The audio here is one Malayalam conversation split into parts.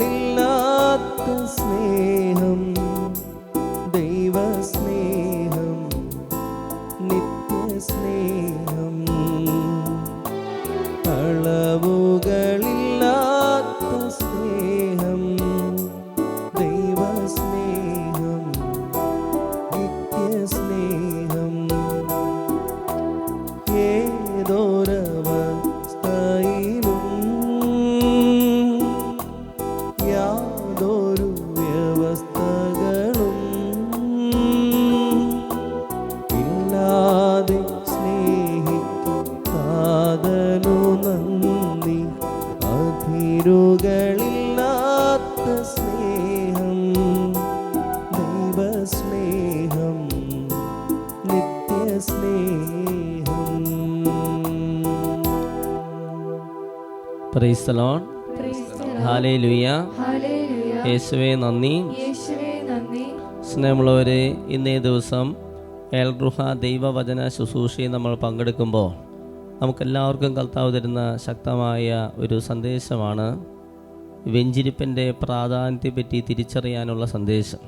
അതിരുകളില്ലാത്ത സ്നേഹം ഹാലേ ലുയ നന്ദി. യേശുവേ നന്ദി. സ്നേഹമുള്ളവരെ ഇന്നേ ദിവസം ഏൽഗൃഹ ദൈവവചന ശുശ്രൂഷയിൽ നമ്മൾ പങ്കെടുക്കുമ്പോൾ നമുക്കെല്ലാവർക്കും കർത്താവ് തരുന്ന ശക്തമായ ഒരു സന്ദേശമാണ് വെഞ്ചിരിപ്പിന്റെ പ്രാധാന്യത്തെപ്പറ്റി തിരിച്ചറിയാനുള്ള സന്ദേശം.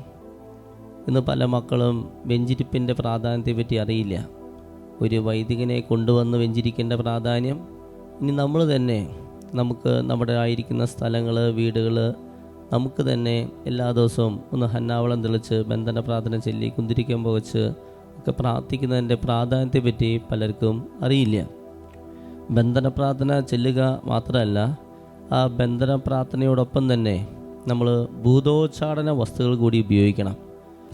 ഇന്ന് പല മക്കളും വെഞ്ചിരിപ്പിന്റെ പ്രാധാന്യത്തെപ്പറ്റി അറിയില്ല. ഒരു വൈദികനെ കൊണ്ടുവന്ന് വെഞ്ചിരിക്കേണ്ട പ്രാധാന്യം ഇനി നമ്മൾ തന്നെ നമുക്ക് നമ്മുടെ ആയിരിക്കുന്ന സ്ഥലങ്ങൾ വീടുകൾ നമുക്ക് തന്നെ എല്ലാ ദിവസവും ഒന്ന് ഹന്നാവളം തെളിച്ച് ബന്ധന പ്രാർത്ഥന ചൊല്ലി കുന്തിരിക്കം വെച്ച് ഒക്കെ പ്രാർത്ഥിക്കുന്നതിന്റെ പ്രാധാന്യത്തെപ്പറ്റി പലർക്കും അറിയില്ല. ബന്ധന പ്രാർത്ഥന ചെല്ലുക മാത്രമല്ല ആ ബന്ധന പ്രാർത്ഥനയോടൊപ്പം തന്നെ നമ്മൾ ഭൂതോച്ചാടന വസ്തുക്കൾ കൂടി ഉപയോഗിക്കണം.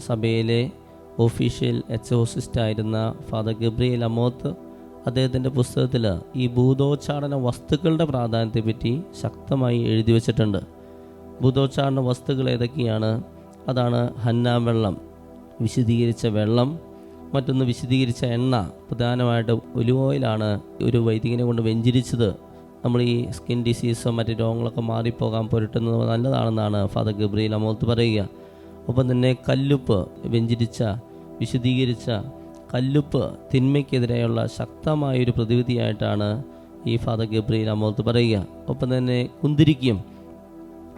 സഭയിലെ ഒഫീഷ്യൽ എച്ച് ഓസിസ്റ്റായിരുന്ന ഫാദർ ഗബ്രിയേൽ അമോത്ത് അദ്ദേഹത്തിന്റെ പുസ്തകത്തിൽ ഈ ഭൂതോച്ചാടന വസ്തുക്കളുടെ പ്രാധാന്യത്തെപ്പറ്റി ശക്തമായി എഴുതി വച്ചിട്ടുണ്ട്. ഭൂതോച്ചാടന വസ്തുക്കൾ ഏതൊക്കെയാണ്? അതാണ് ഹന്നാം വെള്ളം വിശദീകരിച്ച വെള്ളം മറ്റൊന്ന് വിശദീകരിച്ച എണ്ണ. പ്രധാനമായിട്ട് ഒലിവ് ഓയിലാണ് ഒരു വൈദികനെ കൊണ്ട് വെഞ്ചിരിച്ചത്. നമ്മൾ ഈ സ്കിൻ ഡിസീസോ മറ്റ് രോഗങ്ങളൊക്കെ മാറിപ്പോകാൻ പുരട്ടുന്നത് നല്ലതാണെന്നാണ് ഫാദർ ഗബ്രിയിൽ അമോത്ത് പറയുക. ഒപ്പം തന്നെ കല്ലുപ്പ് വെഞ്ചിരിച്ച വിശദീകരിച്ച കല്ലുപ്പ് തിന്മയ്ക്കെതിരെയുള്ള ശക്തമായൊരു പ്രതിവിധിയായിട്ടാണ് ഈ ഫാദർ ഗബ്രിയിൽ അമോത്ത് പറയുക. ഒപ്പം തന്നെ കുന്തിരിക്കും.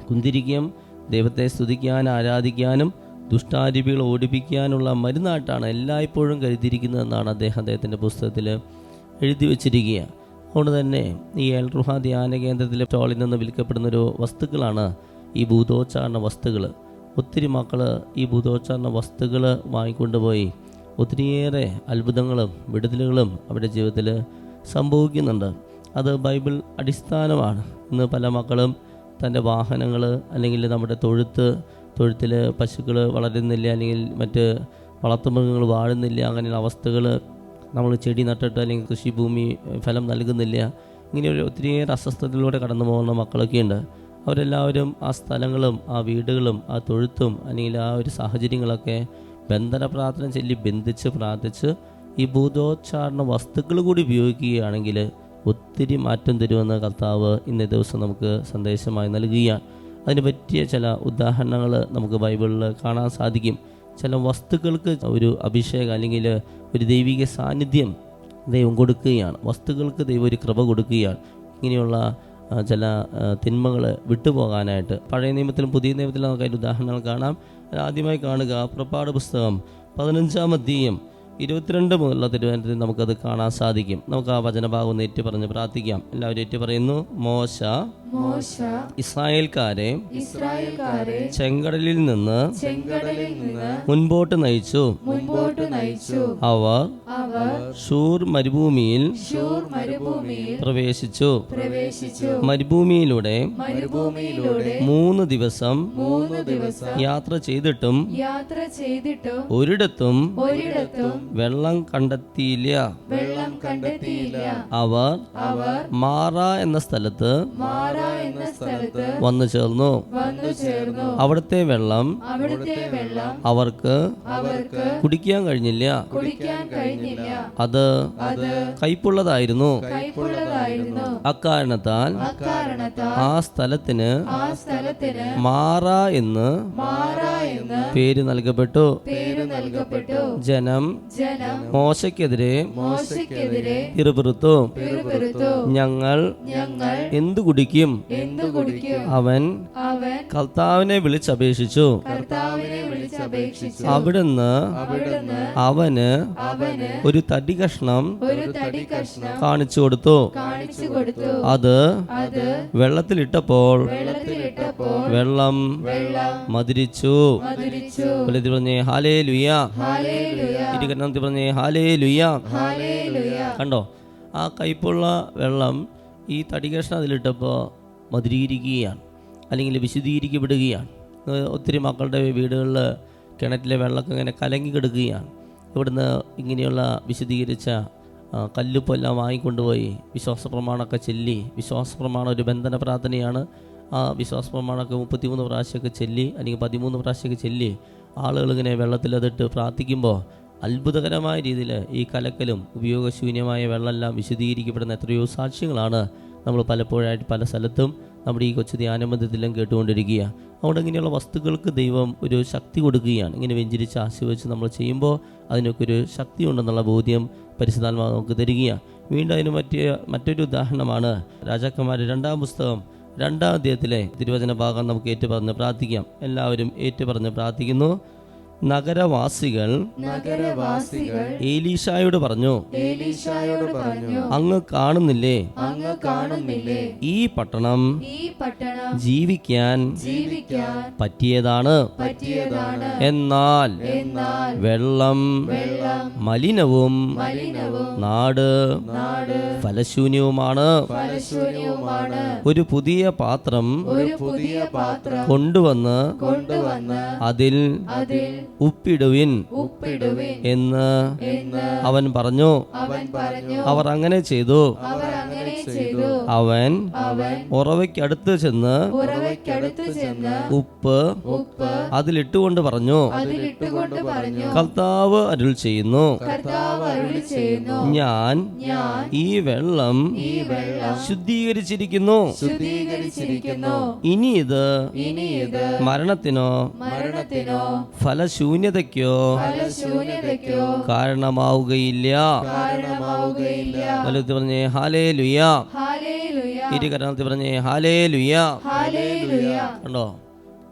കുന്തിരിക്കും ദൈവത്തെ സ്തുതിക്കാൻ ആരാധിക്കാനും ദുഷ്ടാരൂപികളെ ഓടിപ്പിക്കാനുള്ള മരുന്നായിട്ടാണ് എല്ലായ്പ്പോഴും കരുതിയിരിക്കുന്നതെന്നാണ് അദ്ദേഹം അദ്ദേഹത്തിന്റെ പുസ്തകത്തിൽ എഴുതി വച്ചിരിക്കുക. അതുകൊണ്ട് തന്നെ ഈ എൽറുഹ ധ്യാന കേന്ദ്രത്തിലെ ടോളിൽ നിന്ന് വിൽക്കപ്പെടുന്നൊരു വസ്തുക്കളാണ് ഈ ഭൂതോച്ചാരണ വസ്തുക്കൾ. ഒത്തിരി മക്കൾ ഈ ഭൂതോച്ചാരണ വസ്തുക്കൾ വാങ്ങിക്കൊണ്ടുപോയി. ഒത്തിരിയേറെ അത്ഭുതങ്ങളും വിടുതലുകളും അവരുടെ ജീവിതത്തിൽ സംഭവിക്കുന്നുണ്ട്. അത് ബൈബിൾ അടിസ്ഥാനമാണ്. ഇന്ന് പല മക്കളും തന്റെ വാഹനങ്ങൾ അല്ലെങ്കിൽ നമ്മുടെ തൊഴുത്ത് തൊഴുത്തിൽ പശുക്കൾ വളരുന്നില്ല അല്ലെങ്കിൽ മറ്റ് വളർത്തുമൃഗങ്ങൾ വാഴുന്നില്ല അങ്ങനെയുള്ള അവസ്ഥകൾ നമ്മൾ ചെടി നട്ടിട്ട് അല്ലെങ്കിൽ കൃഷിഭൂമി ഫലം നൽകുന്നില്ല. ഇങ്ങനെയൊരു ഒത്തിരിയേറെ അസ്വസ്ഥതയിലൂടെ കടന്നു പോകുന്ന മക്കളൊക്കെ ഉണ്ട് അവരെല്ലാവരും ആ സ്ഥലങ്ങളും ആ വീടുകളും ആ തൊഴുത്തും അല്ലെങ്കിൽ ആ ഒരു സാഹചര്യങ്ങളൊക്കെ ബന്ധന പ്രാർത്ഥന ചൊല്ലി ബന്ധിച്ച് പ്രാർത്ഥിച്ച് ഈ ഭൂതോച്ചാരണ വസ്തുക്കൾ കൂടി ഉപയോഗിക്കുകയാണെങ്കിൽ ഒത്തിരി മാറ്റം തരുമെന്ന് കർത്താവ് ഇന്നേ ദിവസം നമുക്ക് സന്ദേശമായി നൽകുകയാണ്. അതിന് പറ്റിയ ചില ഉദാഹരണങ്ങൾ നമുക്ക് ബൈബിളിൽ കാണാൻ സാധിക്കും. ചില വസ്തുക്കൾക്ക് ഒരു അഭിഷേകം അല്ലെങ്കിൽ ഒരു ദൈവിക സാന്നിധ്യം ദൈവം കൊടുക്കുകയാണ്. വസ്തുക്കൾക്ക് ദൈവം ഒരു കൃപ കൊടുക്കുകയാണ്. ഇങ്ങനെയുള്ള ചില തിന്മകൾ വിട്ടുപോകാനായിട്ട്. പഴയ നിയമത്തിലും പുതിയ നിയമത്തിലും നമുക്ക് അതിന്റെ ഉദാഹരണങ്ങൾ കാണാം. ആദ്യമായി കാണുക പുറപ്പാട് പുസ്തകം പതിനഞ്ചാം അധ്യയം. ഇരുപത്തിരണ്ട് മുതലുള്ള തിരുവനന്തപുരത്തിൽ നമുക്കത് കാണാൻ സാധിക്കും. നമുക്ക് ആ വചനഭാഗം ഒന്ന് ഏറ്റു പറഞ്ഞ് പ്രാർത്ഥിക്കാം. എല്ലാവരും ഏറ്റു പറയുന്നു മോശ. മോശ. ഇസ്രായേൽക്കാരെ ഇസ്രായേൽക്കാരെ ചെങ്കടലിൽ നിന്ന് മുൻപോട്ട് നയിച്ചു. മുൻപോട്ട് നയിച്ചു. അവർ അവർ ഷൂർ മരുഭൂമിയിൽ പ്രവേശിച്ചു. പ്രവേശിച്ചു. മരുഭൂമിയിലൂടെ മൂന്ന് ദിവസം യാത്ര ചെയ്തിട്ടും യാത്ര ചെയ്തിട്ടും ഒരിടത്തും ഒരിടത്തും വെള്ളം കണ്ടെത്തിയില്ല. വെള്ളം കണ്ടെത്തിയില്ല. അവർ അവർ മാറ എന്ന സ്ഥലത്ത് മാറ എന്ന സ്ഥലത്ത് വന്നു ചേർന്നു. വന്നു ചേർന്നു. അവിടുത്തെ വെള്ളം അവിടുത്തെ വെള്ളം അവർക്ക് അവർക്ക് കുടിക്കാൻ കഴിഞ്ഞില്ല. കുടിക്കാൻ കഴിഞ്ഞില്ല. അത് അത് കയ്പുള്ളതായിരുന്നു. കൈപ്പുള്ളതായിരുന്നു അക്കാരണത്താൽ അക്കാരണത്താൽ ആ സ്ഥലത്തിന് ആ സ്ഥലത്തിന് മാറ എന്ന് മാറ എന്ന് പേര് നൽകപ്പെട്ടു. പേര് നൽകപ്പെട്ടു. ജനം മോശയ്ക്കെതിരെ മോശയ്ക്കെതിരെ പിറുപിറുത്തു. ഞങ്ങൾ ഞങ്ങൾ എന്തു കുടിക്കും? എന്തു കുടിക്കും? അവൻ അവൻ കർത്താവിനെ വിളിച്ചപേക്ഷിച്ചു. കർത്താവിനെ വിളിച്ചപേക്ഷിച്ചു അവിടുന്ന് അവന് ഒരു തടി കഷ്ണം കാണിച്ചു കൊടുത്തു. അത് വെള്ളത്തിലിട്ടപ്പോൾ വെള്ളം മധുരിച്ചു. പറഞ്ഞേ ഹാലേ ലുയ ഇരുകരണത്തിൽ പറഞ്ഞേ ഹാലേ ലുയ കണ്ടോ? ആ കയ്പുള്ള വെള്ളം ഈ തടി കഷ്ണം അതിലിട്ടപ്പോൾ മധുരീകരിക്കുകയാണ്. അല്ലെങ്കിൽ വിശദീകരിക്കപ്പെടുകയാണ് ഒത്തിരി മക്കളുടെ വീടുകളിൽ കിണറ്റിലെ വെള്ളമൊക്കെ ഇങ്ങനെ കലങ്ങി കിടക്കുകയാണ്. ഇവിടുന്ന് ഇങ്ങനെയുള്ള വിശദീകരിച്ച കല്ലുപ്പെല്ലാം വാങ്ങിക്കൊണ്ടുപോയി വിശ്വാസ പ്രമാണമൊക്കെ ചൊല്ലി വിശ്വാസ പ്രമാണം ഒരു ബന്ധന പ്രാർത്ഥനയാണ്. ആ വിശ്വാസ പ്രമാണമൊക്കെ മുപ്പത്തിമൂന്ന് പ്രാവശ്യമൊക്കെ ചൊല്ലി അല്ലെങ്കിൽ പതിമൂന്ന് പ്രാവശ്യമൊക്കെ ചൊല്ലി ആളുകൾ ഇങ്ങനെ വെള്ളത്തിലതിട്ട് പ്രാർത്ഥിക്കുമ്പോൾ അത്ഭുതകരമായ രീതിയിൽ ഈ കലക്കലും ഉപയോഗശൂന്യമായ വെള്ളമെല്ലാം വിശദീകരിക്കപ്പെടുന്ന എത്രയോ സാക്ഷ്യങ്ങളാണ് നമ്മൾ പലപ്പോഴായിട്ട് പല സ്ഥലത്തും നമ്മുടെ ഈ കൊച്ചു ധ്യാനബന്ധത്തിലും കേട്ടുകൊണ്ടിരിക്കുക. അതുകൊണ്ട് ഇങ്ങനെയുള്ള വസ്തുക്കൾക്ക് ദൈവം ഒരു ശക്തി കൊടുക്കുകയാണ്. ഇങ്ങനെ വെഞ്ചരിച്ച് ആശീർവദിച്ച് നമ്മൾ ചെയ്യുമ്പോൾ അതിനൊക്കെ ഒരു ശക്തി ഉണ്ടെന്നുള്ള ബോധ്യം പരിശുദ്ധാത്മാവ് നമുക്ക് തരികയാണ്. വീണ്ടും അതിന് മറ്റേ മറ്റൊരു ഉദാഹരണമാണ് രാജാക്കന്മാരുടെ രണ്ടാം പുസ്തകം രണ്ടാം അധ്യായത്തിലെ തിരുവചന ഭാഗം നമുക്ക് ഏറ്റുപറഞ്ഞ് പ്രാർത്ഥിക്കാം. എല്ലാവരും ഏറ്റുപറഞ്ഞ് പ്രാർത്ഥിക്കുന്നു. നഗരവാസികൾ നഗരവാസികൾ ഏലീഷായോട് പറഞ്ഞു ഏലീഷായോട് പറഞ്ഞു അങ്ങ് കാണുന്നില്ലേ? അങ്ങ് കാണുന്നില്ലേ? ഈ പട്ടണം ഈ പട്ടണം ജീവിക്കാൻ ജീവിക്കാൻ പറ്റിയതാണ്. പറ്റിയതാണ്. എന്നാൽ എന്നാൽ വെള്ളം വെള്ളം മലിനവും മലിനവും നാട് നാട് ഫലശൂന്യവുമാണ്. ഫലശൂന്യവുമാണ്. ഒരു പുതിയ പാത്രം ഒരു പുതിയ പാത്രം കൊണ്ടുവന്ന് കൊണ്ടുവന്ന് അതിൽ അതിൽ ഉപ്പിടുവിൻ എന്ന് അവൻ പറഞ്ഞു. അവർ അങ്ങനെ ചെയ്തു. അവൻ ഉറവയ്ക്കടുത്ത് ചെന്ന് ഉപ്പ് അതിലിട്ടുകൊണ്ട് പറഞ്ഞു. കർത്താവ് അരുൾ ചെയ്യുന്നു. ഞാൻ ഈ വെള്ളം ശുദ്ധീകരിച്ചിരിക്കുന്നു. ഇനി ഇത് മരണത്തിനോ മരണത്തിനോ മരണത്തിനോ ഫലശൂന്യതയ്ക്കോ? കാരണമാവുകയില്ല. വലുത്ത് പറഞ്ഞേ ഹാലേ ലുയ ഇരുകരണത്തിൽ പറഞ്ഞേ ഹാലേ ലുയ കണ്ടോ?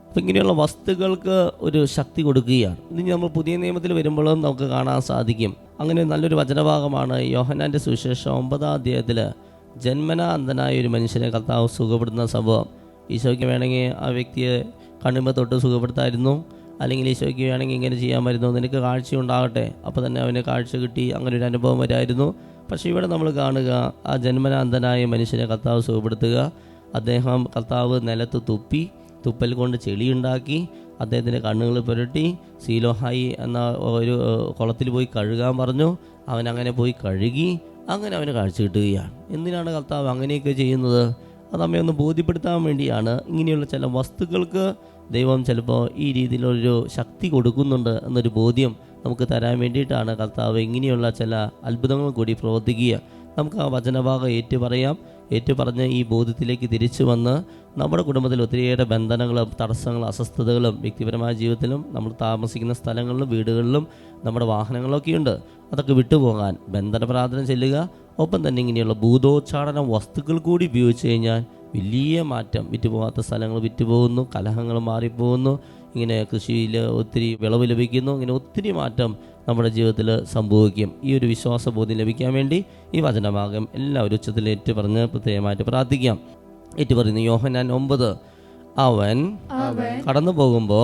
അപ്പം ഇങ്ങനെയുള്ള വസ്തുക്കൾക്ക് ഒരു ശക്തി കൊടുക്കുകയാണ്. ഇനി നമ്മൾ പുതിയ നിയമത്തിൽ വരുമ്പോഴും നമുക്ക് കാണാൻ സാധിക്കും. അങ്ങനെ നല്ലൊരു വചനഭാഗമാണ് യോഹനാന്റെ സുവിശേഷം ഒമ്പതാം അധ്യായത്തിൽ ജന്മനാ അന്ധനായ ഒരു മനുഷ്യനെ കർത്താവ് സുഖപ്പെടുന്ന സംഭവം. ഈശോയ്ക്ക് വേണമെങ്കിൽ ആ വ്യക്തിയെ കണ്ണിമ തൊട്ട് സുഖപ്പെടുത്തായിരുന്നു. അല്ലെങ്കിൽ ഈശോയ്ക്ക് വേണമെങ്കിൽ ഇങ്ങനെ ചെയ്യാൻ വരുന്നു നിനക്ക് കാഴ്ച ഉണ്ടാകട്ടെ. അപ്പോൾ തന്നെ അവന് കാഴ്ച കിട്ടി അങ്ങനെ ഒരു അനുഭവം വരായിരുന്നു. പക്ഷേ ഇവിടെ നമ്മൾ കാണുക ആ ജന്മനാന്തനായ മനുഷ്യനെ കർത്താവ് സുഖപ്പെടുത്തുക. അദ്ദേഹം കർത്താവ് നിലത്ത് തുപ്പി തുപ്പൽ കൊണ്ട് ചെളിയുണ്ടാക്കി അദ്ദേഹത്തിന്റെ കണ്ണുകൾ പുരട്ടി സീലോഹായി എന്ന ഒരു കുളത്തിൽ പോയി കഴുകാൻ പറഞ്ഞു. അവൻ അങ്ങനെ പോയി കഴുകി അങ്ങനെ അവന് കാഴ്ച കിട്ടുകയാണ്. എന്തിനാണ് കർത്താവ് അങ്ങനെയൊക്കെ ചെയ്യുന്നത്? അത് നമ്മെ ഒന്ന് ബോധ്യപ്പെടുത്താൻ വേണ്ടിയാണ് ഇങ്ങനെയുള്ള ചില വസ്തുക്കൾക്ക് ദൈവം ചിലപ്പോൾ ഈ രീതിയിലൊരു ശക്തി കൊടുക്കുന്നുണ്ട് എന്നൊരു ബോധ്യം നമുക്ക് തരാൻ വേണ്ടിയിട്ടാണ് കർത്താവ് ഇങ്ങനെയുള്ള ചില അത്ഭുതങ്ങൾ കൂടി പ്രവർത്തിക്കുക. നമുക്ക് ആ വചനഭാഗം ഏറ്റുപറയാം. ഏറ്റുപറഞ്ഞ് ഏറ്റു പറഞ്ഞ് ഈ ബോധ്യത്തിലേക്ക് തിരിച്ചു വന്ന് നമ്മുടെ കുടുംബത്തിൽ ഒത്തിരിയേറെ ബന്ധനങ്ങളും തടസ്സങ്ങളും അസ്വസ്ഥതകളും വ്യക്തിപരമായ ജീവിതത്തിലും നമ്മൾ താമസിക്കുന്ന സ്ഥലങ്ങളിലും വീടുകളിലും നമ്മുടെ വാഹനങ്ങളൊക്കെയുണ്ട്. അതൊക്കെ വിട്ടുപോകാൻ ബന്ധന പ്രാർത്ഥന ചെല്ലുക. ഒപ്പം തന്നെ ഇങ്ങനെയുള്ള ഭൂതോച്ചാടന വസ്തുക്കൾ കൂടി ഉപയോഗിച്ച് കഴിഞ്ഞാൽ വലിയ മാറ്റം. വിറ്റുപോകാത്ത സ്ഥലങ്ങൾ വിറ്റുപോകുന്നു കലഹങ്ങൾ മാറിപ്പോകുന്നു ഇങ്ങനെ കൃഷിയിൽ ഒത്തിരി വിളവ് ലഭിക്കുന്നു ഇങ്ങനെ ഒത്തിരി മാറ്റം നമ്മുടെ ജീവിതത്തിൽ സംഭവിക്കും. ഈ ഒരു വിശ്വാസബോധ്യം ലഭിക്കാൻ വേണ്ടി ഈ വചനഭാഗം എല്ലാവരും ഉച്ചത്തിൽ ഏറ്റു പറഞ്ഞ് പ്രത്യേകമായിട്ട് പ്രാർത്ഥിക്കാം. ഏറ്റു യോഹനാൻ ഒമ്പത് അവൻ കടന്നു പോകുമ്പോ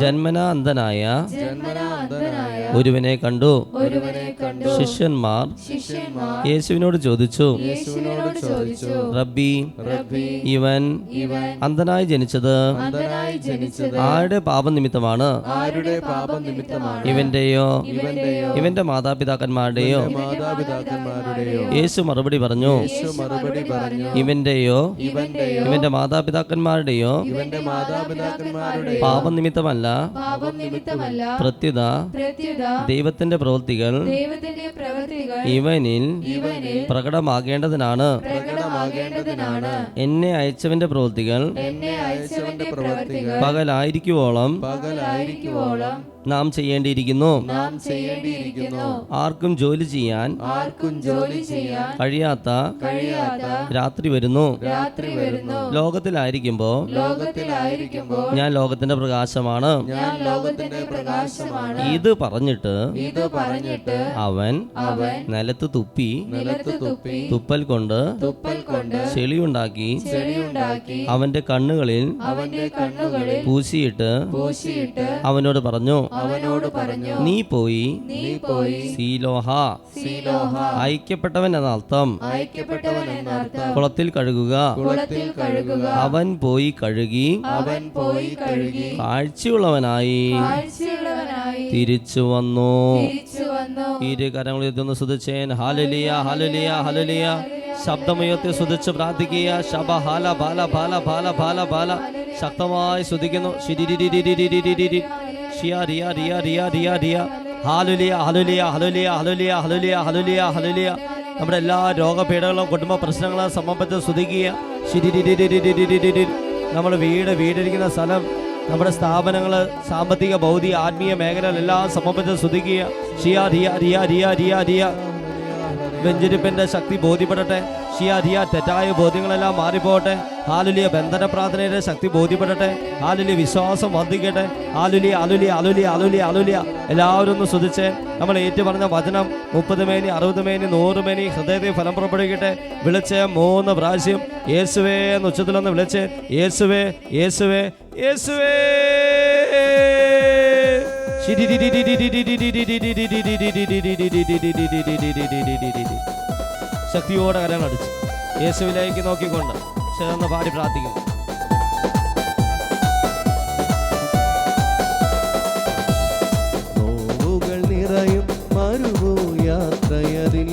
ജന്മനാ അന്ധനായ ഒരുവനെ കണ്ടു. ശിഷ്യന്മാർ യേശുവിനോട് ചോദിച്ചു. റബ്ബി ഇവൻ അന്തനായി ജനിച്ചത് ആരുടെ പാപനിമിത്തമാണ്? ഇവന്റെയോ? ഇവന്റെ മാതാപിതാക്കന്മാരുടെയോ? യേശു മറുപടി പറഞ്ഞു. ഇവന്റെയോ? ഇവന്റെ മാതാപിതാക്കൻ ഇവന്റെയോ ഇവന്റെ മാതാപിതാക്കന്മാരുടെയോ പാപനിമിത്തമല്ല പാപനിമിത്തമല്ല പാപം പ്രത്യുത പ്രത്യുത ദൈവത്തിന്റെ പ്രവൃത്തികൾ ദൈവത്തിന്റെ പ്രവൃത്തികൾ ഇവനിൽ ഇവനിൽ പ്രകടമാകേണ്ടതിനാണ്. പ്രകടമാകേണ്ടതിനാണ്. എന്നെ അയച്ചവന്റെ പ്രവൃത്തികൾ എന്നെ അയച്ചവന്റെ പ്രവൃത്തികൾ പകലായിരിക്കുവോളം പകലായിരിക്കുവോളം നാം ചെയ്യേണ്ടിയിരിക്കുന്നു. നാം ചെയ്യേണ്ടിയിരിക്കുന്നു. ആർക്കും ജോലി ചെയ്യാൻ ആർക്കും ജോലി ചെയ്യാൻ കഴിയാത്ത കഴിയാത്ത രാത്രി വരുന്നു. രാത്രി വരുന്നു. ലോകത്തിലായിരിക്കുമ്പോൾ ലോകത്തിലായിരിക്കുമ്പോൾ ഞാൻ ലോകത്തിന്റെ പ്രകാശമാണ്. ഞാൻ ലോകത്തിന്റെ പ്രകാശമാണ്. ഇത് പറഞ്ഞിട്ട് ഇത് പറഞ്ഞിട്ട് അവൻ അവൻ നിലത്ത് തുപ്പി നിലത്ത് തുപ്പി തുപ്പൽ കൊണ്ട് തുപ്പൽ കൊണ്ട് ചെളിയുണ്ടാക്കി ചെളിയുണ്ടാക്കി അവന്റെ കണ്ണുകളിൽ അവന്റെ കണ്ണുകളിൽ പൂശിയിട്ട് പൂശിയിട്ട് അവനോട് പറഞ്ഞു അവനോട് പറഞ്ഞു നീ പോയി നീ പോയി സീലോഹ സീലോഹ ഐക്യപ്പെട്ടവൻ എന്ന അർത്ഥം ഐക്യപ്പെട്ടവൻ എന്ന അർത്ഥം കുളത്തിൽ കഴുകുക കുളത്തിൽ കഴുകുക അവൻ പോയി കഴുകി അവൻ പോയി കഴുകി കാഴ്ചയുള്ളവനായി തിരിച്ചു വന്നു. ഇരുകരങ്ങൾ എത്തുന്ന സുധിച്ചേൻ ഹലലിയ ഹലലിയ ഹലലിയ ശബ്ദമയത്തെ സുധിച്ച് പ്രാർത്ഥിക്കുക. ശബ ഹല ബാല ബാല ബാല ബാല ബാല ശക്തമായി ശ്രുതിക്കുന്നു ഷിയ ഹലുലിയ ഹലുലിയ ഹലുലിയ ഹലുലിയ ഹലുലിയ ഹലുലിയ നമ്മുടെ എല്ലാ രോഗപീഠങ്ങളും കുടുംബ പ്രശ്നങ്ങളും സംബന്ധിച്ച് സ്തുതിക്കുക. നമ്മൾ വീട് വീടിരിക്കുന്ന സ്ഥലം നമ്മുടെ സ്ഥാപനങ്ങൾ സാമ്പത്തിക ഭൗതിക ആത്മീയ മേഖലകളെല്ലാം സമർപ്പിച്ച് ശ്രദ്ധിക്കുക ഷിയ റിയ റിയ റിയ റിയ റിയ വെഞ്ചരിപ്പിന്റെ ശക്തി ബോധ്യപ്പെടട്ടെ. ഷിയ റിയ തെറ്റായ ബോധ്യങ്ങളെല്ലാം മാറിപ്പോകട്ടെ ആലുലിയ ബന്ധന പ്രാർത്ഥനയുടെ ശക്തി ബോധ്യപ്പെടട്ടെ ആലുലിയ വിശ്വാസം വർദ്ധിക്കട്ടെ ആലുലിയ അലുലിയ അലുലിയ അലുലിയ അലുലിയ എല്ലാവരും ഒന്ന് ശ്രദ്ധിച്ച് നമ്മൾ ഏറ്റു പറഞ്ഞ വചനം മുപ്പത് മേനി അറുപത് മേനി നൂറ് മേനി ഹൃദയത്തിൽ ഫലം പുറപ്പെടുവിക്കട്ടെ വിളിച്ച് മൂന്ന് പ്രാവശ്യം യേശുവേ എന്ന് ഉച്ചത്തിൽ ഒന്ന് വിളിച്ച് യേശുവേ യേശുവേ യേശുവേ ശക്തിയോടെ കരങ്ങളടിച്ച് യേശുവിലേക്ക് നോക്കിക്കൊണ്ട് ചേർന്ന് പാടി പ്രാർത്ഥിക്കുന്നു നിറയും മരുഭൂ യാത്രയതിൽ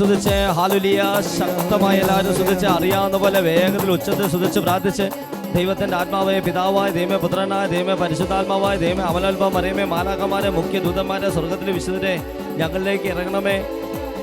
സ്തുതിച്ച് ഹാലുലിയ ശക്തമായ എല്ലാവരും സ്തുതിച്ച് അറിയാവുന്ന പോലെ വേഗത്തിൽ ഉച്ചത്തിൽ സ്തുതിച്ച് പ്രാർത്ഥിച്ച് ദൈവത്തിന്റെ ആത്മാവായ പിതാവായ ദൈവമേ പുത്രനായ ദൈവമേ പരിശുദ്ധാത്മാവായ ദൈവമേ അമലോത്ഭവം അറിയമേ മാലാകമാരെ മുഖ്യ ദൂതന്മാരെ സ്വർഗത്തിലെ വിശുദ്ധരെ ഞങ്ങളിലേക്ക് ഇറങ്ങണമേ.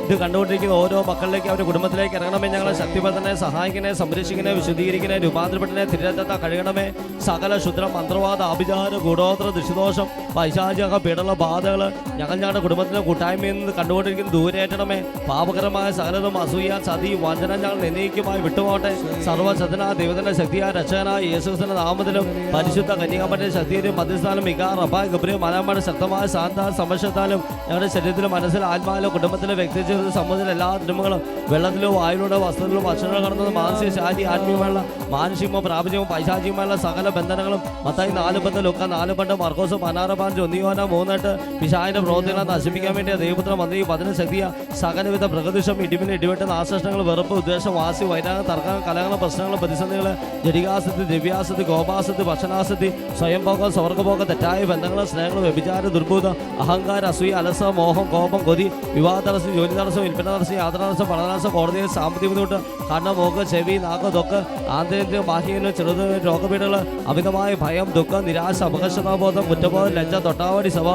ഇത് കണ്ടുകൊണ്ടിരിക്കുന്ന ഓരോ മക്കളിലേക്ക് അവരുടെ കുടുംബത്തിലേക്ക് ഇറങ്ങണമേ. ഞങ്ങളെ ശക്തിപ്പെടുത്തണേ സഹായിക്കണേ സംരക്ഷിക്കണേ വിശുദ്ധീകരിക്കണേ രൂപാന്തരപ്പെട്ടനെ തിരുരത്ത കഴുകണമേ. സകല ശുദ്ര മന്ത്രവാദ അഭിചാര ഗൂഢോത്ര ദൃശദോഷം പൈശാചി പൈശാചക പീഡന ബാധകൾ ഞങ്ങൾ ഞങ്ങളുടെ കുടുംബത്തിലെ കൂട്ടായ്മയിൽ നിന്ന് കണ്ടുകൊണ്ടിരിക്കുന്ന ദൂരേറ്റണമേ. പാപകരമായ സകലതും അസൂയ സതി വഞ്ചന ഞങ്ങൾ നിന്നയിക്കുമായി വിട്ടുപോകട്ടെ. സർവശതന ദൈവത്തിന്റെ ശക്തിയായ രക്ഷകന യേശുസിന്റെ നാമത്തിലും പരിശുദ്ധ കന്യാമന്റെ ശക്തിയിലും മധ്യസ്ഥാനം മികാ റബായ് ഗബ്രിയ മലമ്മയുടെ ശക്തമായ ശാന്ത സമശത്താലും ഞങ്ങളുടെ ശരീരത്തിലും മനസ്സിൽ ആത്മാവിലും കുടുംബത്തിലെ വ്യക്തി ജീവിതത്തിൽ സമൂഹത്തിലെ എല്ലാ തിന്മകളും വെള്ളത്തിലോ വായിലൂടെ വസ്ത്രത്തിലോ ഭക്ഷണങ്ങൾ കടന്നത് മാനസിക ശാരി ആത്മീയമായുള്ള മാനുഷികമോ പ്രാപഞ്ചമോ പൈശാചികമായുള്ള സകല ബന്ധനങ്ങളും മത്തായി നാല് ബന്ധം ലുക്ക നാല് ബന്ധം മർക്കോസ് പനാറബ പതിനാഞ്ച് ഒന്നിയോന മൂന്നെട്ട് പിശായന്റെ പ്രവർത്തികളെ നശിപ്പിക്കാൻ വേണ്ടി ദൈവപുത്ര മന്ത്രി പതിന് ശക്തിയ. സകലവിധ പ്രകൃതിഷം ഇടിമിന് ഇടിവെട്ട് നാശനഷ്ടങ്ങൾ വെറുപ്പ് ഉദ്ദേശം വാസി വൈരാഗം തർക്കങ്ങൾ കലകൾ പ്രശ്നങ്ങൾ പ്രതിസന്ധികൾ ജടികാസത്തി ദിവ്യാസത്തി ഗോപാസത്തി ഭക്ഷണാസത്തി സ്വയംഭോഗം സ്വർഗഭോഗം തെറ്റായ ബന്ധങ്ങൾ സ്നേഹങ്ങൾ വ്യഭിചാര ദുർബുധം അഹങ്കാര അസൂയ അലസ മോഹം കോപം കൊതി വിവാഹ തടസ്സം ജോലി തടസ്സം വിൽപ്പന തടസ്സം യാത്ര തടസ്സം പഠന തടസ്സം കോടതിയിൽ സാമ്പത്തിക ബുദ്ധിമുട്ട് കണ്ണ് മോക്ക് ചെവി നാക്ക് തൊക്ക് ആന്തരിക ബാഹ്യയിലും ചെറുത് രോഗപീഠങ്ങൾ അമിതമായ ഭയം ദുഃഖം നിരാശ അപകർഷതാബോധം കുറ്റബോധം ലജ്ജ പ്രാർത്ഥിച്ച തൊട്ടാവടി സഭ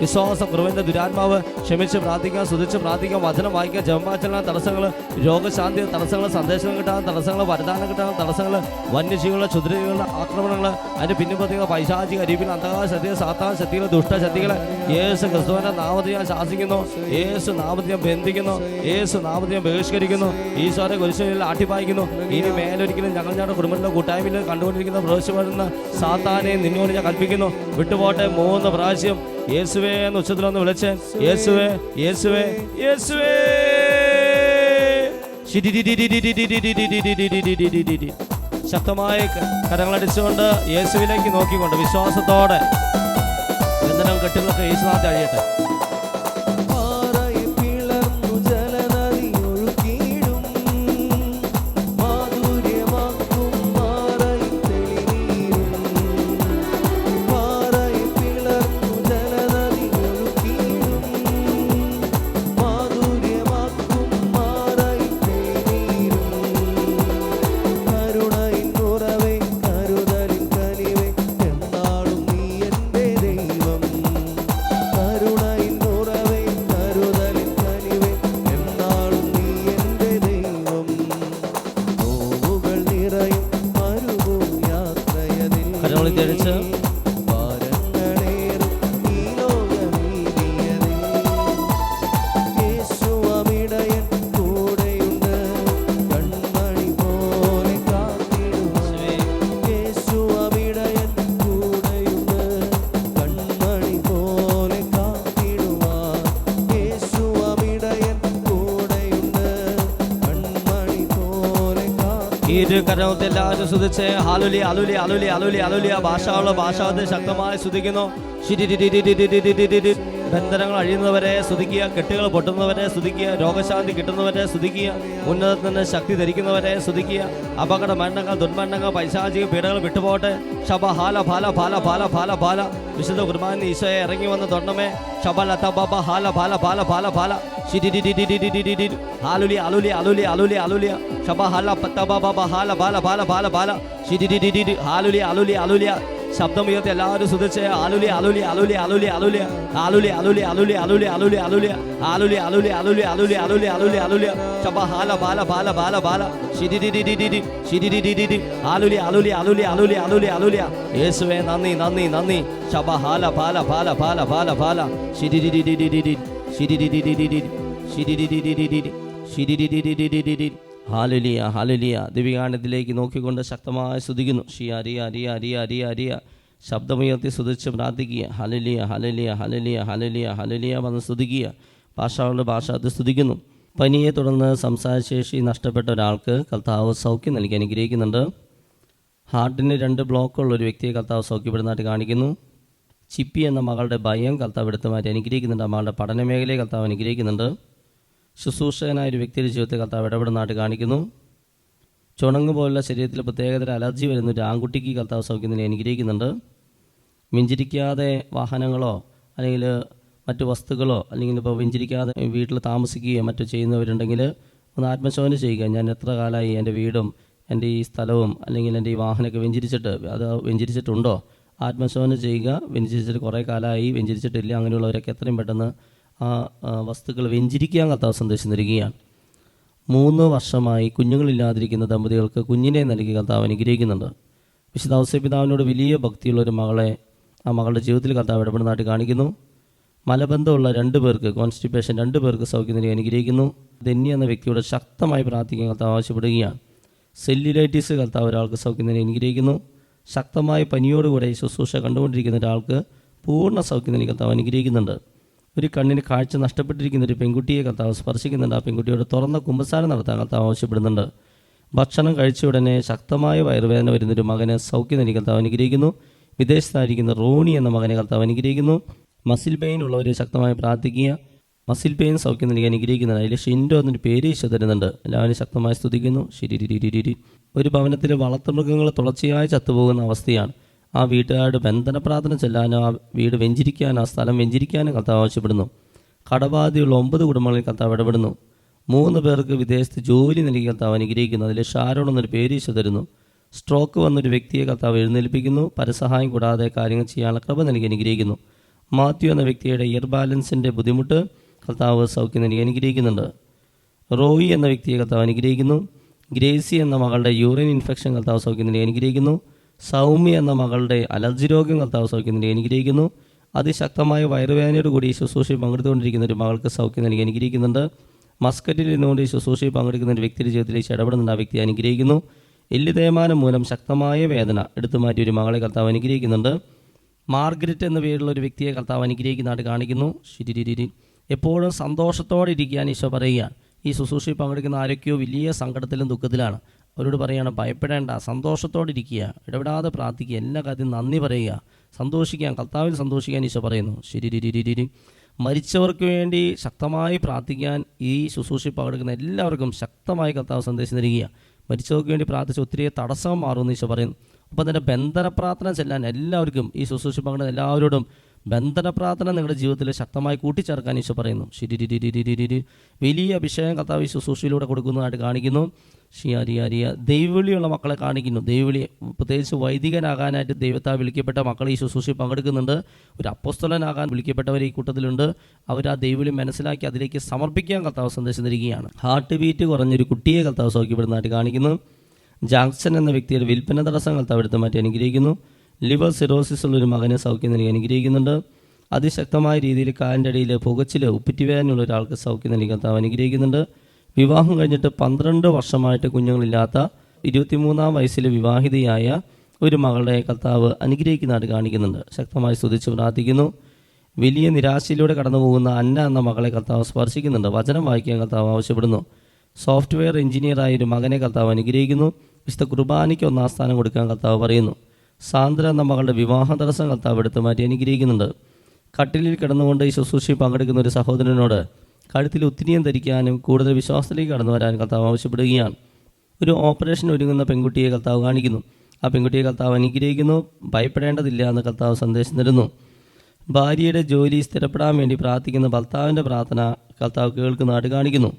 വിശ്വാസം കുറവിന്റെ ദുരാത്മാവ് ക്ഷമിച്ച് പ്രാർത്ഥിക്കാം സ്തുതിച്ച് പ്രാർത്ഥിക്കാം വചനം വായിക്കുക ജപമാചരണ തടസ്സങ്ങൾ രോഗശാന്തി തടസ്സങ്ങൾ സന്ദേശങ്ങൾ കിട്ടാൻ തടസ്സങ്ങൾ വരദാനം കിട്ടാൻ തടസ്സങ്ങൾ വന്യജീവികളുടെ ചുതിരികളുടെ ആക്രമണങ്ങൾ അതിന്റെ പിന്നിപ്പത്തികൾ പൈശാചിക രീതിയിൽ അന്ധകാര ശക്തികൾ സാത്താൻ ശക്തികൾ ദുഷ്ടശക്തികളെ യേശു ക്രിസ്തുവിന്റെ നാമത്തിൽ ഞാൻ ശാസിക്കുന്നു. യേശു നാമത്തിൽ ഞാൻ ബന്ധിക്കുന്നു. യേശു നാമത്തിൽ ഞാൻ ബഹിഷ്കരിക്കുന്നു. ഈശോരെ കുരിശിൽ ആട്ടിപ്പായിക്കുന്നു. ഇനി മേലൊരിക്കലും ഞങ്ങൾ ഞങ്ങളുടെ കുടുംബത്തിലെ കൂട്ടായ്മയിൽ കണ്ടുകൊണ്ടിരിക്കുന്ന പ്രവേശിച്ചു വരുന്ന സാത്താനെ നിന്നോട് ഞാൻ കൽപ്പിക്കുന്നു. വിട്ടുപോട്ടെ മൂന്ന് മൂന്ന് പ്രാവശ്യം യേശുവേ എന്ന് ഉച്ചത്തിൽ ഒന്ന് വിളിച്ച് യേശുവേ യേശുവേ യേശുവേ ശക്തമായി കരങ്ങളടിച്ചുകൊണ്ട് യേശുവിലേക്ക് നോക്കിക്കൊണ്ട് വിശ്വാസത്തോടെ ബന്ധനം കെട്ടുന്നൊക്കെ യേശുനാഥ് അഴിയട്ടെ കരമത്തെ എല്ലാവരും ശ്രദ്ധിച്ച് ആലുലി അലുലി അലുലി അലുലി അലുലി ആ ഭാഷയുള്ള ഭാഷാവത്തെ ശക്തമായി ശ്രദ്ധിക്കുന്നു ബന്ധനങ്ങൾ അഴിയുന്നവരെ സ്തുതിക്കുക കെട്ടുകൾ പൊട്ടുന്നവരെ സ്തുതിക്കുക രോഗശാന്തി കിട്ടുന്നവരെ സ്തുതിക്കുക ഉന്നതത്തിൽ നിന്ന് ശക്തി ധരിക്കുന്നവരെ സ്തുതിക്കുക അപകട മരണങ്ങൾ ദുർമരണങ്ങൾ പൈശാചിക പീഡകൾ വിട്ടുപോകട്ടെ ശബ ഹാല ഫാല ഫാല ഫാല ഫാല ഫാല വിശുദ്ധ കുർബാന ഈശോയെ ഇറങ്ങി വന്ന തൊണ്ടമേ ശബ ലത ബബ ഹാല ഫാല ഫാല ഫാല ഫാല ആലുലി അലുലി അലുലി അലുലി അലുലിയ ശബ ഹാല പത്ത ബബ ഹാല ഫാല ഫാല ഫാല ഫാല ഹാലുലി അലുലി അലുലിയ ശബ്ദമുയർത്തി എല്ലാവരും ശ്രദ്ധിച്ച് ആലുലി ആലുലി ആലുലി ആലുലി ആലുലി ആലുലി ആലുലി ആലുലി ആലുലി ആലുലി ആലുലി ആലുലി ആലുലി ആലുലി ആലുലി ആലുലി ആലുലി ആലുലി ശബ ഹാല ബാല ബാല ബാല ബാല ശിരിരിരിരിരി ശിരിരിരിരി ആലുലി ആലുലി ആലുലി ആലുലി ആലുലി ആലുലി യേശുവേ നന്ദി നന്ദി നന്ദി ശബ ഹാല ബാല ബാല ബാല ബാല ബാല ശിരി ശിരി ശിരി ശിരിരിരിരിരി ഹാലുലിയ ഹാലുലിയ. ദിവികാണ്ഡത്തിലേക്ക് നോക്കിക്കൊണ്ട് ശക്തമായി സ്തുതിക്കുന്നു. ഷി അരിയ അരിയ അരിയ അരിയ അരിയ ശബ്ദമുയർത്തി സ്തുതിച്ച് പ്രാർത്ഥിക്കുക. ഹലലിയ ഹലലിയ ഹലലിയ ഹലലിയ ഹലലിയ വന്ന് സ്തുതിക്കുക. ഭാഷകളുടെ ഭാഷ സ്തുതിക്കുന്നു. പനിയെ തുടർന്ന് സംസാരശേഷി നഷ്ടപ്പെട്ട ഒരാൾക്ക് കർത്താവ് സൗഖ്യം നൽകി അനുഗ്രഹിക്കുന്നുണ്ട്. ഹാർട്ടിന് രണ്ട് ബ്ലോക്കുള്ള ഒരു വ്യക്തിയെ കർത്താവ് സൗഖ്യപ്പെടുന്നതായിട്ട് കാണിക്കുന്നു. ചിപ്പി എന്ന മകളുടെ ഭയം കർത്താവ് എടുത്തു മാറ്റി അനുഗ്രഹിക്കുന്നുണ്ട്. മകളുടെ പഠന മേഖലയെ കർത്താവ് അനുഗ്രഹിക്കുന്നുണ്ട്. ശുശ്രൂഷകനായ ഒരു വ്യക്തിയുടെ ജീവിതത്തെ കർത്താവ് ഇടപെടുന്നതായിട്ട് കാണിക്കുന്നു. ചുണങ്ങ് പോലുള്ള ശരീരത്തിൽ പ്രത്യേകതര അലർജി വരുന്ന ഒരു ആൺകുട്ടിക്ക് കർത്താവ് സൗഖ്യത്തിനെ അനുഗ്രഹിക്കുന്നുണ്ട്. മിഞ്ചിരിക്കാതെ വാഹനങ്ങളോ അല്ലെങ്കിൽ മറ്റു വസ്തുക്കളോ അല്ലെങ്കിൽ ഇപ്പോൾ വിഞ്ചിരിക്കാതെ വീട്ടിൽ താമസിക്കുകയോ മറ്റോ ചെയ്യുന്നവരുണ്ടെങ്കിൽ ഒന്ന് ആത്മശോധന ചെയ്യുക. ഞാൻ എത്ര കാലമായി എന്റെ വീടും എന്റെ ഈ സ്ഥലവും അല്ലെങ്കിൽ എന്റെ ഈ വാഹനമൊക്കെ വെഞ്ചരിച്ചിട്ട് അത് വെഞ്ചരിച്ചിട്ടുണ്ടോ? ആത്മശോധന ചെയ്യുക. വെഞ്ചരിച്ചിട്ട് കുറേ കാലമായി വെഞ്ചരിച്ചിട്ടില്ല. അങ്ങനെയുള്ളവരൊക്കെ എത്രയും പെട്ടെന്ന് ആ വസ്തുക്കൾ വെഞ്ചിരിക്കാൻ കർത്താവ് സന്ദേശം നൽകുകയാണ്. മൂന്ന് വർഷമായി കുഞ്ഞുങ്ങളില്ലാതിരിക്കുന്ന ദമ്പതികൾക്ക് കുഞ്ഞിനെ നൽകി കർത്താവ് അനുഗ്രഹിക്കുന്നുണ്ട്. വിശുദ്ധ പിതാവിനോട് വലിയ ഭക്തിയുള്ള ഒരു മകളെ ആ മകളുടെ ജീവിതത്തിൽ കർത്താവ് ഇടപെടുന്നതായിട്ട് കാണിക്കുന്നു. മലബന്ധമുള്ള രണ്ട് പേർക്ക് കോൺസ്റ്റിപ്പേഷൻ രണ്ട് പേർക്ക് സൗഖ്യം നൽകി അനുഗ്രഹിക്കുന്നു. ധന്യ എന്ന വ്യക്തിയോട് ശക്തമായി പ്രാർത്ഥിക്കാൻ കർത്താവ് ആവശ്യപ്പെടുകയാണ്. സെല്ലുലൈറ്റിസ് കർത്താവ് ഒരാൾക്ക് സൗഖ്യം നൽകി അനുഗ്രഹിക്കുന്നു. ശക്തമായ പനിയോടുകൂടെ ശുശ്രൂഷ കണ്ടുകൊണ്ടിരിക്കുന്ന ഒരാൾക്ക് പൂർണ സൗഖ്യം നൽകി കർത്താവ് അനുഗ്രഹിക്കുന്നുണ്ട്. ഒരു കണ്ണിന് കാഴ്ച നഷ്ടപ്പെട്ടിരിക്കുന്ന ഒരു പെൺകുട്ടിയെ കർത്താവ് സ്പർശിക്കുന്നുണ്ട്. ആ പെൺകുട്ടിയോട് തുറന്ന കുമ്പസാരം നടത്താൻ കർത്താവ് ആവശ്യപ്പെടുന്നുണ്ട്. ഭക്ഷണം കഴിച്ച ഉടനെ ശക്തമായ വയറുവേദന വരുന്നൊരു മകനെ സൗഖ്യം നൽകി കർത്താവ് അനുഗ്രഹിക്കുന്നു. വിദേശത്തായിരിക്കുന്ന റോണി എന്ന മകനെ കർത്താവ് അനുഗ്രഹിക്കുന്നു. മസിൽ പെയിൻ ഉള്ളവരെ ശക്തമായി പ്രാർത്ഥിക്കുക. മസിൽ പെയിൻ സൗഖ്യം നൽകി അനുഗ്രഹിക്കുന്നുണ്ട് അതിൽ ഷിൻഡോ എന്നൊരു പേര് ഈശോ തരുന്നുണ്ട്. എല്ലാവരും ശക്തമായി സ്തുതിക്കുന്നു. ശരി ഒരു ഭവനത്തിലെ വളർത്തുമൃഗങ്ങൾ തുടർച്ചയായി ചത്തുപോകുന്ന അവസ്ഥയാണ്. ആ വീട്ടുകാരുടെ ബന്ധന പ്രാർത്ഥന ചെല്ലാനോ ആ വീട് വെഞ്ചിരിക്കാനോ ആ സ്ഥലം വെഞ്ചിരിക്കാനോ കർത്താവ് ആവശ്യപ്പെടുന്നു. കടബാധയുള്ള ഒമ്പത് കുടുംബങ്ങളിൽ കർത്താവ് ഇടപെടുന്നു. മൂന്ന് പേർക്ക് വിദേശത്ത് ജോലി നൽകി കർത്താവ് അനുഗ്രഹിക്കുന്നു. അതിൽ ഷാരോൺ എന്നൊരു പേര് ഈശോ തരുന്നു. സ്ട്രോക്ക് വന്നൊരു വ്യക്തിയെ കർത്താവ് എഴുന്നേൽപ്പിക്കുന്നു. പരസഹായം കൂടാതെ കാര്യങ്ങൾ ചെയ്യാനുള്ള കൃപ നൽകി അനുഗ്രഹിക്കുന്നു. മാത്യു എന്ന വ്യക്തിയുടെ ഇയർ ബാലൻസിന്റെ ബുദ്ധിമുട്ട് കർത്താവ് സൗഖ്യം നൽകി അനുഗ്രഹിക്കുന്നുണ്ട്. റോയി എന്ന വ്യക്തിയെ കർത്താവ് അനുഗ്രഹിക്കുന്നു. ഗ്രേസി എന്ന മകളുടെ യൂറിൻ ഇൻഫെക്ഷൻ കർത്താവ് സൗഖ്യം നൽകി അനുഗ്രഹിക്കുന്നു. സൗമ്യ എന്ന മകളുടെ അലർജി രോഗം കർത്താവ് സൗഖ്യം അനുഗ്രഹിക്കുന്നു അതിശക്തമായ വയറുവേദനയോട് കൂടി ശുശ്രൂഷയിൽ പങ്കെടുത്തുകൊണ്ടിരിക്കുന്ന ഒരു മകൾക്ക് സൗഖ്യം നൽകി അനുഗ്രഹിക്കുന്നുണ്ട് മസ്കറ്റിൽ ഇരുന്നുകൊണ്ട് ഈ ശുശ്രൂഷയിൽ പങ്കെടുക്കുന്ന ഒരു വ്യക്തിയുടെ ജീവിതത്തിലേക്ക് ഇടപെടുന്നുണ്ട്. ആ വ്യക്തി അനുഗ്രഹിക്കുന്നു എല്ലു തേയ്മാനം മൂലം ശക്തമായ വേദന എടുത്തു മാറ്റി ഒരു മകളെ കർത്താവ് അനുഗ്രഹിക്കുന്നുണ്ട് മാർഗരറ്റ് എന്ന പേരുള്ള ഒരു വ്യക്തിയെ കർത്താവ് അനുഗ്രഹിക്കുന്നതായിട്ട് കാണിക്കുന്നു. ശിരിരിരി എപ്പോഴും സന്തോഷത്തോടെ ഇരിക്കാൻ ഈശോ പറയുകയാണ്. ഈ ശുശ്രൂഷയിൽ പങ്കെടുക്കുന്ന ആരൊക്കെയോ വലിയ സങ്കടത്തിലും ദുഃഖത്തിലാണ്. അവരോട് പറയുകയാണ് ഭയപ്പെടേണ്ട സന്തോഷത്തോടെ ഇരിക്കുക ഇടപെടാതെ പ്രാർത്ഥിക്കുക എല്ലാ കാര്യത്തിലും നന്ദി പറയുക സന്തോഷിക്കാൻ കർത്താവിൽ സന്തോഷിക്കാൻ ഈശോ പറയുന്നു. ശരി മരിച്ചവർക്ക് വേണ്ടി ശക്തമായി പ്രാർത്ഥിക്കാൻ ഈ ശുശ്രൂഷ പങ്കെടുക്കുന്ന എല്ലാവർക്കും ശക്തമായി കർത്താവ് സന്ദേശം നൽകുക. മരിച്ചവർക്ക് വേണ്ടി പ്രാർത്ഥിച്ച് ഒത്തിരി തടസ്സം മാറുമെന്ന് ഈശോ പറയുന്നു. അപ്പോൾ തന്നെ ബന്ധന പ്രാർത്ഥന ചെല്ലാൻ എല്ലാവർക്കും ഈ ശുശ്രൂഷ പങ്കെടുക്കുന്ന എല്ലാവരോടും ബന്ധന പ്രാർത്ഥന നിങ്ങളുടെ ജീവിതത്തിൽ ശക്തമായി കൂട്ടിച്ചേർക്കാൻ ഈശോ പറയുന്നു. ശിരിരിരിരിരിരി വലിയ അഭിഷേകം കർത്താവ് ശുശ്രൂഷയിലൂടെ കൊടുക്കുന്നതായിട്ട് കാണിക്കുന്നു. ഷിയാരിയാരിയ ദൈവവിളിയുള്ള മക്കളെ കാണിക്കുന്നു. ദൈവവിളി പ്രത്യേകിച്ച് വൈദികനാകാനായിട്ട് ദൈവത്താൽ വിളിക്കപ്പെട്ട മക്കൾ ഈ ശുശ്രൂഷയിൽ പങ്കെടുക്കുന്നുണ്ട്. ഒരു അപ്പോസ്തലനാകാൻ വിളിക്കപ്പെട്ടവർ ഈ കൂട്ടത്തിലുണ്ട്. അവർ ആ ദൈവവിളി മനസ്സിലാക്കി അതിലേക്ക് സമർപ്പിക്കാൻ കർത്താവ് സന്ദേശം തരികയാണ്. ഹാർട്ട് ബീറ്റ് കുറഞ്ഞൊരു കുട്ടിയെ കർത്താവ് സൗഖ്യപ്പെടുന്നതായിട്ട് കാണിക്കുന്നു. ജാക്സൺ എന്ന വ്യക്തിയുടെ വിൽപ്പന തടസ്സം കർത്താവ് എടുത്ത് മാറ്റി അനുഗ്രഹിക്കുന്നു. ലിവർ സിറോസിസ് ഉള്ളൊരു മകനെ സൗഖ്യം നൽകി അനുഗ്രഹിക്കുന്നുണ്ട്. അതിശക്തമായ രീതിയിൽ കാലിന്റെ അടിയിൽ പുകച്ചിൽ ഉപ്പിറ്റിവേദനയുള്ള ഒരാൾക്ക് സൗഖ്യം നൽകി കർത്താവ് അനുഗ്രഹിക്കുന്നുണ്ട്. വിവാഹം കഴിഞ്ഞിട്ട് പന്ത്രണ്ട് വർഷമായിട്ട് കുഞ്ഞുങ്ങളില്ലാത്ത ഇരുപത്തിമൂന്നാം വയസ്സിൽ വിവാഹിതയായ ഒരു മകളുടെ കർത്താവ് അനുഗ്രഹിക്കുന്നതായിട്ട് കാണിക്കുന്നുണ്ട്. ശക്തമായി സ്തുതിച്ച് പ്രാർത്ഥിക്കുന്നു. വലിയ നിരാശയിലൂടെ കടന്നു പോകുന്ന അന്ന എന്ന മകളെ കർത്താവ് സ്പർശിക്കുന്നുണ്ട്. വചനം വായിക്കാൻ കർത്താവ് ആവശ്യപ്പെടുന്നു. സോഫ്റ്റ്വെയർ എഞ്ചിനീയറായ ഒരു മകനെ കർത്താവ് അനുഗ്രഹിക്കുന്നു. വിശുദ്ധ കുർബാനയ്ക്ക് ഒന്നാം സ്ഥാനം കൊടുക്കാൻ കർത്താവ് പറയുന്നു. സാന്ദ്ര എന്ന മകളുടെ വിവാഹ തടസ്സം കർത്താവ് എടുത്ത് മാറ്റി അനുഗ്രഹിക്കുന്നുണ്ട്. കട്ടിലിൽ കിടന്നുകൊണ്ട് ഈ ശുശ്രൂഷയിൽ പങ്കെടുക്കുന്ന ഒരു സഹോദരനോട് കഴുത്തിൽ ഒത്തിരിയും ധരിക്കാനും കൂടുതൽ വിശ്വാസത്തിലേക്ക് കടന്നു വരാനും കർത്താവ് ആവശ്യപ്പെടുകയാണ്. ഒരു ഓപ്പറേഷൻ ഒരുങ്ങുന്ന പെൺകുട്ടിയെ കർത്താവ് കാണിക്കുന്നു. ആ പെൺകുട്ടിയെ കർത്താവ് അനുഗ്രഹിക്കുന്നു. ഭയപ്പെടേണ്ടതില്ല എന്ന് കർത്താവ് സന്ദേശം തരുന്നു. ഭാര്യയുടെ ജോലി സ്ഥിരപ്പെടാൻ വേണ്ടി പ്രാർത്ഥിക്കുന്ന ഭർത്താവിന്റെ പ്രാർത്ഥന കർത്താവ് കേൾക്കുന്നതായിട്ട് കാണിക്കുന്നു.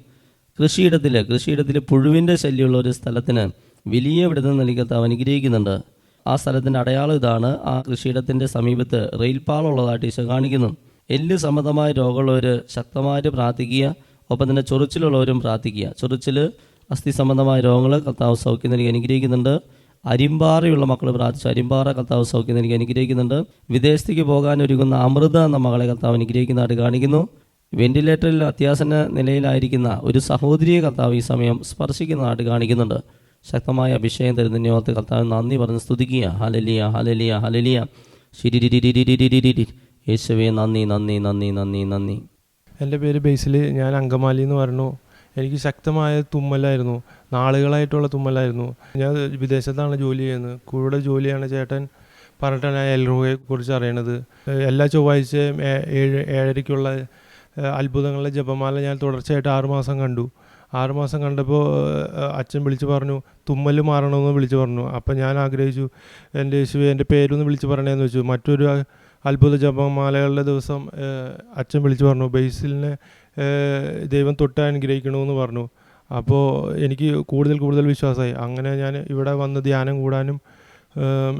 കൃഷിയിടത്തിൽ കൃഷിയിടത്തിൽ പുഴുവിന്റെ ശല്യമുള്ള ഒരു സ്ഥലത്തിന് വലിയ വിടുതൽ നൽകി കർത്താവ് അനുഗ്രഹിക്കുന്നുണ്ട്. ആ സ്ഥലത്തിന്റെ അടയാളം ഇതാണ്. ആ കൃഷിയിടത്തിന്റെ സമീപത്ത് റെയിൽപാളുള്ളതായിട്ട് ഈശോ കാണിക്കുന്നു. എല്ല് സംബന്ധമായ രോഗമുള്ളവർ ശക്തമായിട്ട് പ്രാർത്ഥിക്കുക. ഒപ്പം തന്നെ ചൊറിച്ചിലുള്ളവരും പ്രാർത്ഥിക്കുക. ചൊറിച്ചിൽ അസ്ഥി സംബന്ധമായ രോഗങ്ങൾ കർത്താവ് സൗഖ്യം നൽകി അനുഗ്രഹിക്കുന്നുണ്ട്. അരിമ്പാറയുള്ള മക്കൾ പ്രാർത്ഥിച്ചു. അരിമ്പാറ കർത്താവ് സൗഖ്യം നൽകി അനുഗ്രഹിക്കുന്നുണ്ട്. വിദേശത്തേക്ക് പോകാൻ ഒരുങ്ങുന്ന അമൃത എന്ന മകളെ കർത്താവ് അനുഗ്രഹിക്കുന്നതായിട്ട് കാണിക്കുന്നു. വെന്റിലേറ്ററിൽ അത്യാസന നിലയിലായിരിക്കുന്ന ഒരു സഹോദരിയെ കർത്താവ് ഈ സമയം സ്പർശിക്കുന്നതായിട്ട് കാണിക്കുന്നുണ്ട്. ശക്തമായ അഭിഷേകം തരുന്ന ഓർത്ത് കർത്താവ് നന്ദി പറഞ്ഞ് സ്തുതിക്കുക. ഹലലിയ ഹലലിയ ഹലലിയ യേശുവേ നന്ദി നന്ദി നന്ദി നന്ദി നന്ദി. എന്റെ പേര് ബേസിൽ ഞാൻ അങ്കമാലി എന്ന് പറഞ്ഞു എനിക്ക് ശക്തമായ തുമ്മലായിരുന്നു. നാളുകളായിട്ടുള്ള തുമ്മലായിരുന്നു. ഞാൻ വിദേശത്താണ് ജോലി ചെയ്യുന്നത്. കൂടെ ജോലിയാണ് ചേട്ടൻ പറഞ്ഞിട്ടാണ് ഞാൻ എൽറോയെ കുറിച്ച് അറിയണത്. എല്ലാ ചൊവ്വാഴ്ചയും ഏഴ് ഏഴരയ്ക്കുള്ള അത്ഭുതങ്ങളുടെ ജപമാല ഞാൻ തുടർച്ചയായിട്ട് ആറുമാസം കണ്ടു. ആറുമാസം കണ്ടപ്പോൾ അച്ഛൻ വിളിച്ച് പറഞ്ഞു തുമ്മൽ മാറണമെന്ന് വിളിച്ച് പറഞ്ഞു. അപ്പം ഞാൻ ആഗ്രഹിച്ചു എന്റെ യേശുവെ എന്റെ പേരൊന്ന് വിളിച്ച് പറയണേന്ന് വെച്ചു. മറ്റൊരു അത്ഭുത ജപമാലകളുടെ ദിവസം അച്ഛൻ വിളിച്ചു പറഞ്ഞു ബേസിലിനെ ദൈവം തൊട്ട് അനുഗ്രഹിക്കണമെന്ന് പറഞ്ഞു. അപ്പോൾ എനിക്ക് കൂടുതൽ കൂടുതൽ വിശ്വാസമായി അങ്ങനെ ഞാൻ ഇവിടെ വന്ന് ധ്യാനം കൂടാനും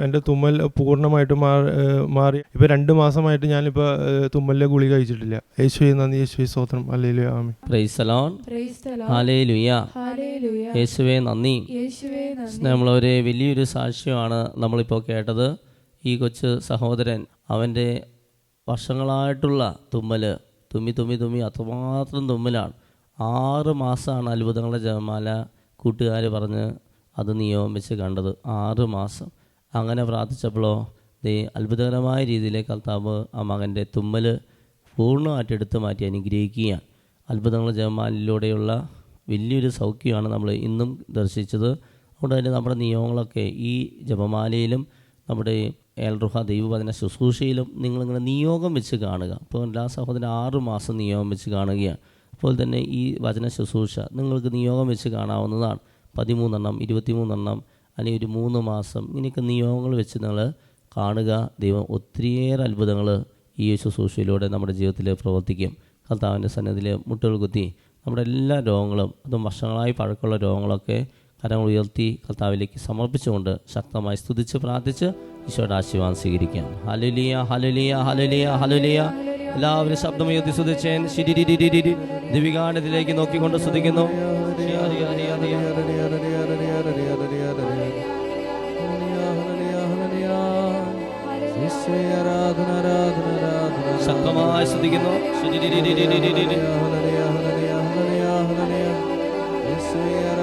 എന്റെ തുമ്മൽ പൂർണമായിട്ട് മാറി മാറി. ഇപ്പോൾ രണ്ട് മാസമായിട്ട് ഞാനിപ്പോൾ തുമ്മലിലെ ഗുളി കഴിച്ചിട്ടില്ല. യേശു നന്ദി. യേശു സ്തോത്രം. ആമി യേശുവേ നന്ദി. യേശുവേ നന്ദി. നമ്മളൊരു വലിയൊരു സാക്ഷ്യമാണ് നമ്മളിപ്പോൾ കേട്ടത്. ഈ കൊച്ചു സഹോദരൻ അവന്റെ വർഷങ്ങളായിട്ടുള്ള തുമ്മൽ തുമ്മി തുമ്മി തുമ്മി അത്രമാത്രം തുമ്മലാണ്. ആറ് മാസമാണ് അത്ഭുതങ്ങളുടെ ജപമാല കൂട്ടുകാർ പറഞ്ഞ് അത് നിയോഗിച്ച് വെച്ച് കണ്ടത്. ആറ് മാസം. അങ്ങനെ പ്രാർത്ഥിച്ചപ്പോഴോ ദേ അത്ഭുതകരമായ രീതിയിൽ കർത്താവ് ആ മകന്റെ തുമ്മൽ പൂർണമായിട്ട് എടുത്തു മാറ്റി അനുഗ്രഹിക്കുകയാണ്. അത്ഭുതങ്ങളുടെ ജമാലിലൂടെയുള്ള വലിയൊരു സൗഖ്യമാണ് നമ്മൾ ഇന്നും ദർശിച്ചത്. അതുകൊണ്ട് തന്നെ നമ്മുടെ നിയമങ്ങളൊക്കെ ഈ ജപമാലയിലും നമ്മുടെ ഏൽറുഹ ദൈവവചന ശുശ്രൂഷയിലും നിങ്ങളിങ്ങനെ നിയോഗം വെച്ച് കാണുക. അപ്പോൾ എല്ലാ സഹോദരൻ ആറ് മാസം നിയോഗം വെച്ച് കാണുകയാണ്. അപ്പോൾ തന്നെ ഈ വചന ശുശ്രൂഷ നിങ്ങൾക്ക് നിയോഗം വെച്ച് കാണാവുന്നതാണ്. പതിമൂന്നെണ്ണം ഇരുപത്തിമൂന്നെണ്ണം അല്ലെങ്കിൽ ഒരു മൂന്ന് മാസം ഇങ്ങനെയൊക്കെ നിയോഗങ്ങൾ വെച്ച് നിങ്ങൾ കാണുക. ദൈവം ഒത്തിരിയേറെ അത്ഭുതങ്ങൾ ഈ ശുശ്രൂഷയിലൂടെ നമ്മുടെ ജീവിതത്തിൽ പ്രവർത്തിക്കും. കർത്താവിന്റെ സന്നിധിയിൽ മുട്ടുകൾ കുത്തി നമ്മുടെ എല്ലാ രോഗങ്ങളും അതും വർഷങ്ങളായി പഴക്കമുള്ള രോഗങ്ങളൊക്കെ കരങ്ങൾ ഉയർത്തി കർത്താവിലേക്ക് സമർപ്പിച്ചുകൊണ്ട് ശക്തമായി സ്തുതിച്ച് പ്രാർത്ഥിച്ച് ഈശോയുടെ ആശീർവാദം സ്വീകരിക്കാം. ഹലലിയ ഹലലിയ ഹലലിയ ഹലലിയ എല്ലാവരും ശബ്ദമുയർത്തി സ്തുതിച്ചേൻ. ശിരി ദിവികാനത്തിലേക്ക് നോക്കിക്കൊണ്ട് സ്തുതിക്കുന്നു. ശക്തമായി സ്തുതിക്കുന്നു ശിരിരിരിരിരിരിരി. കരുണാമയ